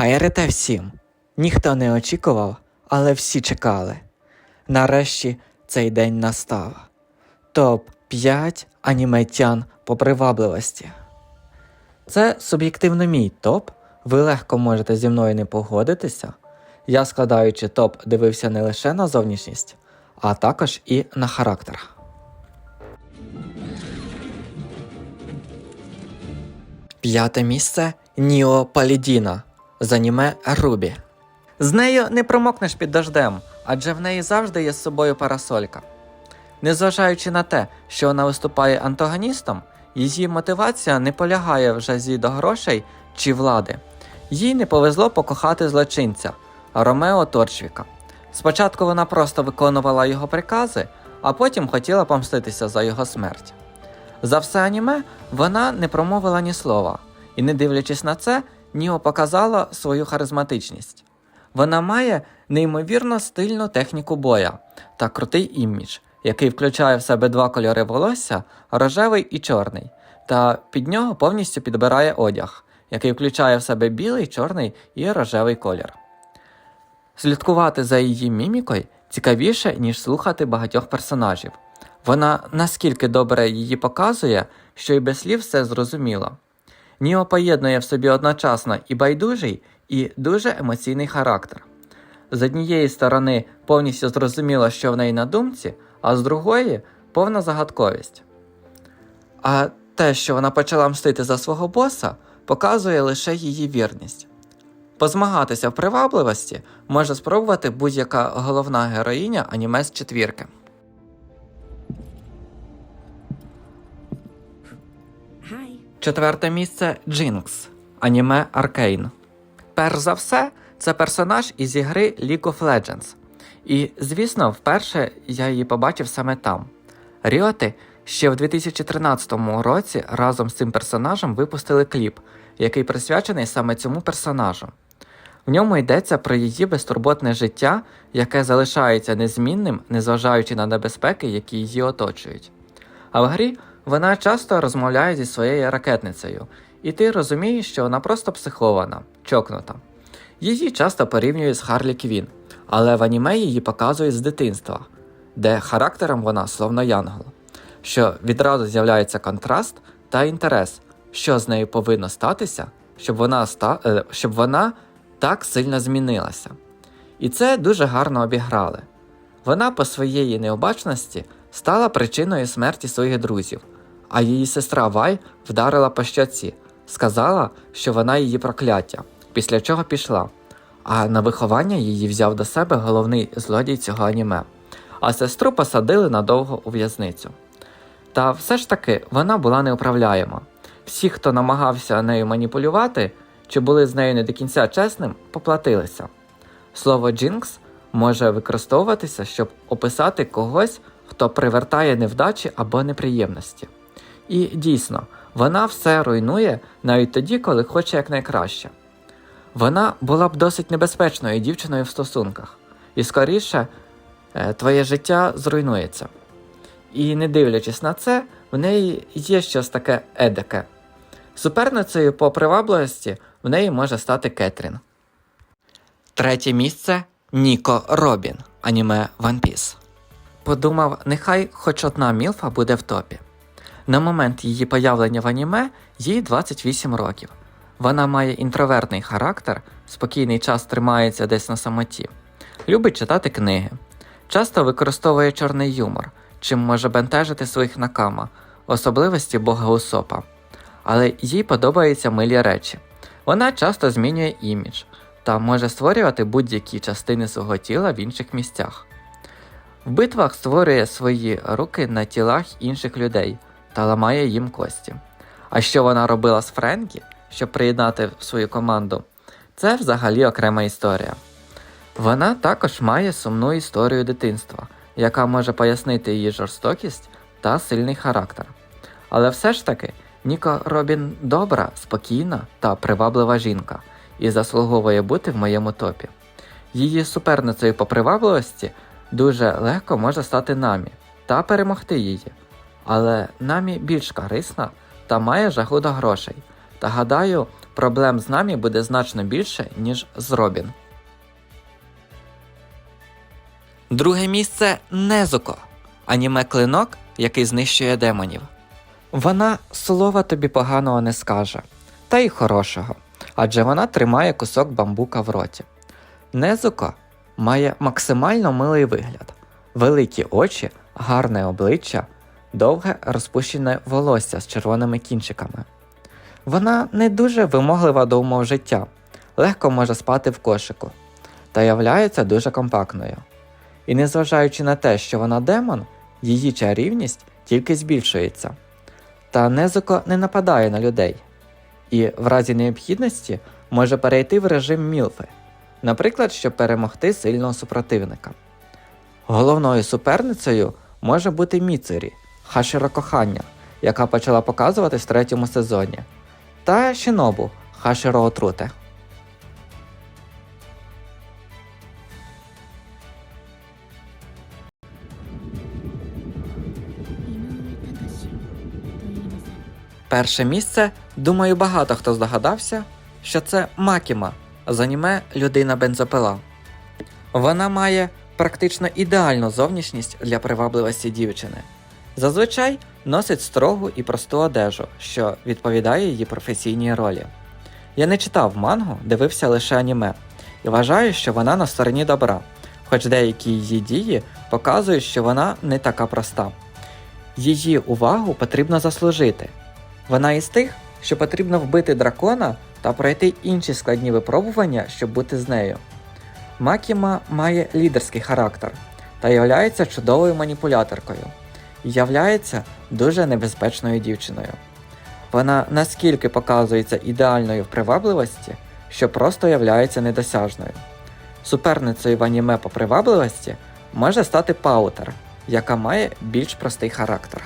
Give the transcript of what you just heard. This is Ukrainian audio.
Хайрете всім. Ніхто не очікував, але всі чекали. Нарешті цей день настав. Топ 5 аніметтян по привабливості. Це суб'єктивно мій топ. Ви легко можете зі мною не погодитися. Я, складаючи топ, дивився не лише на зовнішність, а також і на характер. П'яте місце Ніо Палідіна з аніме Рубі. З нею не промокнеш під дождем, адже в неї завжди є з собою парасолька. Незважаючи на те, що вона виступає антагоністом, її мотивація не полягає в жазі до грошей чи влади. Їй не повезло покохати злочинця Ромео Торчвіка. Спочатку вона просто виконувала його прикази, а потім хотіла помститися за його смерть. За все аніме вона не промовила ні слова, і, не дивлячись на це, Ніо показала свою харизматичність. Вона має неймовірно стильну техніку боя та крутий імідж, який включає в себе два кольори волосся рожевий і чорний, та під нього повністю підбирає одяг, який включає в себе білий, чорний і рожевий колір. Слідкувати за її мімікою цікавіше, ніж слухати багатьох персонажів. Вона наскільки добре її показує, що й без слів все зрозуміло. Ніо поєднує в собі одночасно і байдужий, і дуже емоційний характер. З однієї сторони повністю зрозуміло, що в неї на думці, а з другої повна загадковість. А те, що вона почала мстити за свого боса, показує лише її вірність. Позмагатися в привабливості може спробувати будь-яка головна героїня аніме з четвірки. Четверте місце Джинкс, аніме Аркейн. Перш за все, це персонаж із ігри League of Legends. І, звісно, вперше я її побачив саме там. Ріоти ще в 2013 році разом з цим персонажем випустили кліп, який присвячений саме цьому персонажу. В ньому йдеться про її безтурботне життя, яке залишається незмінним, незважаючи на небезпеки, які її оточують. А в грі вона часто розмовляє зі своєю ракетницею, і ти розумієш, що вона просто психована, чокнута. Її часто порівнюють з Харлі Квін, але в аніме її показують з дитинства, де характером вона словно янгол, що відразу з'являється контраст та інтерес, що з нею повинно статися, щоб вона, ста... е, щоб вона так сильно змінилася. І це дуже гарно обіграли. Вона по своєї необачності стала причиною смерті своїх друзів, а її сестра Вай вдарила по щоці, сказала, що вона її прокляття, після чого пішла. А на виховання її взяв до себе головний злодій цього аніме, а сестру посадили надовго у в'язницю. Та все ж таки вона була неуправляєма. Всі, хто намагався нею маніпулювати чи були з нею не до кінця чесним, поплатилися. Слово Джинкс може використовуватися, щоб описати когось, хто привертає невдачі або неприємності. І дійсно, вона все руйнує навіть тоді, коли хоче якнайкраще. Вона була б досить небезпечною дівчиною в стосунках, і скоріше е, твоє життя зруйнується. І не дивлячись на це, в неї є щось таке едеке. Суперницею по привабливості в неї може стати Кетрін. Третє місце Ніко Робін, аніме One Piece. Подумав, нехай хоч одна мілфа буде в топі. На момент її появлення в аніме їй 28 років. Вона має інтровертний характер, спокійний час тримається десь на самоті, любить читати книги, часто використовує чорний юмор, чим може бентежити своїх накама, особливості бога Усопа. Але їй подобаються милі речі. Вона часто змінює імідж та може створювати будь-які частини свого тіла в інших місцях. В битвах створює свої руки на тілах інших людей та ламає їм кості. А що вона робила з Френкі, щоб приєднати в свою команду, це взагалі окрема історія. Вона також має сумну історію дитинства, яка може пояснити її жорстокість та сильний характер. Але все ж таки, Ніко Робін добра, спокійна та приваблива жінка і заслуговує бути в моєму топі. Її суперницею по привабливості дуже легко може стати намі та перемогти її. Але намі більш корисна та має жагу до грошей. Та гадаю, проблем з нами буде значно більше, ніж з Робін. Друге місце Незуко. Аніме клинок, який знищує демонів. Вона слова тобі поганого не скаже, та й хорошого, адже вона тримає кусок бамбука в роті. Незуко має максимально милий вигляд, великі очі, гарне обличчя, довге розпущене волосся з червоними кінчиками. Вона не дуже вимоглива до умов життя, легко може спати в кошику та являється дуже компактною. І незважаючи на те, що вона демон, її чарівність тільки збільшується. Та Незуко не нападає на людей, і в разі необхідності може перейти в режим мілфи, наприклад, щоб перемогти сильного супротивника. Головною суперницею може бути Міцурі, Хашіро кохання, яка почала показуватись в третьому сезоні, та Шінобу Хашіро отрути. Перше місце, думаю, багато хто здогадався, що це Макіма з аніме Людина бензопила. Вона має практично ідеальну зовнішність для привабливості дівчини. Зазвичай носить строгу і просту одежу, що відповідає її професійній ролі. Я не читав мангу, дивився лише аніме, і вважаю, що вона на стороні добра, хоч деякі її дії показують, що вона не така проста. Її увагу потрібно заслужити. Вона із тих, що потрібно вбити дракона та пройти інші складні випробування, щоб бути з нею. Макіма має лідерський характер та являється чудовою маніпуляторкою, являється дуже небезпечною дівчиною. Вона наскільки показується ідеальною в привабливості, що просто являється недосяжною. Суперницею в аніме по привабливості може стати Паутер, яка має більш простий характер.